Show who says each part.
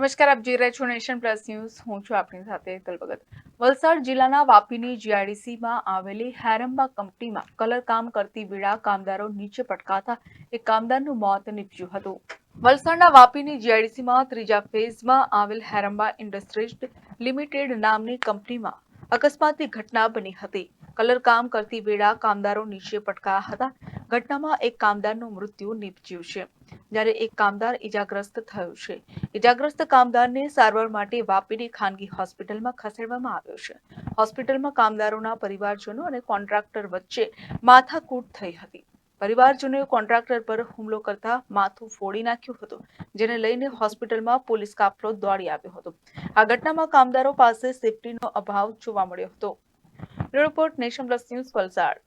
Speaker 1: નમસ્કાર, આપ જોઈ રહ્યા છો નેશન પ્લસ ન્યૂઝ. હું છું આપની સાથે તલભગત વલસાડ જિલ્લાના વાપીની જીઆઈડીસીમાં આવેલી હેરંબા કંપનીમાં કલર કામ કરતી વેળા કામદારો નીચે પટકાતા એક કામદારનું મોત નીપજ્યું હતું. વલસાડના વાપીની જીઆઈડીસીમાં ત્રીજા ફેઝમાં આવેલ હેરમ્બા ઇન્ડસ્ટ્રીઝ લિમિટેડ નામની કંપનીમાં અકસ્માતની ઘટના બની હતી. કલર કામ કરતી વેળા કામદારો નીચે પટકાયા હતા. ઘટનામાં એક કામદારનું મૃત્યુ નીપજ્યું છે. જ્યારે એક કામદાર ઈજાગ્રસ્ત થયો છે. ઈજાગ્રસ્ત કામદારને સારવાર માટે વાપીની ખાનગી હોસ્પિટલમાં ખસેડવામાં આવ્યો છે. હોસ્પિટલમાં કામદારોના પરિવારજનો અને કોન્ટ્રાક્ટર વચ્ચે માથાકૂટ થઈ હતી. પરિવારજનોએ કોન્ટ્રાક્ટર પર હુમલો કરતા માથું ફોડી નાખ્યું હતું, જેને લઈને હોસ્પિટલમાં પોલીસ કાફલો દોડી આવ્યો હતો. આ ઘટનામાં કામદારો પાસે સેફટીનો અભાવ જોવા મળ્યો હતો. Report nation news Valsad.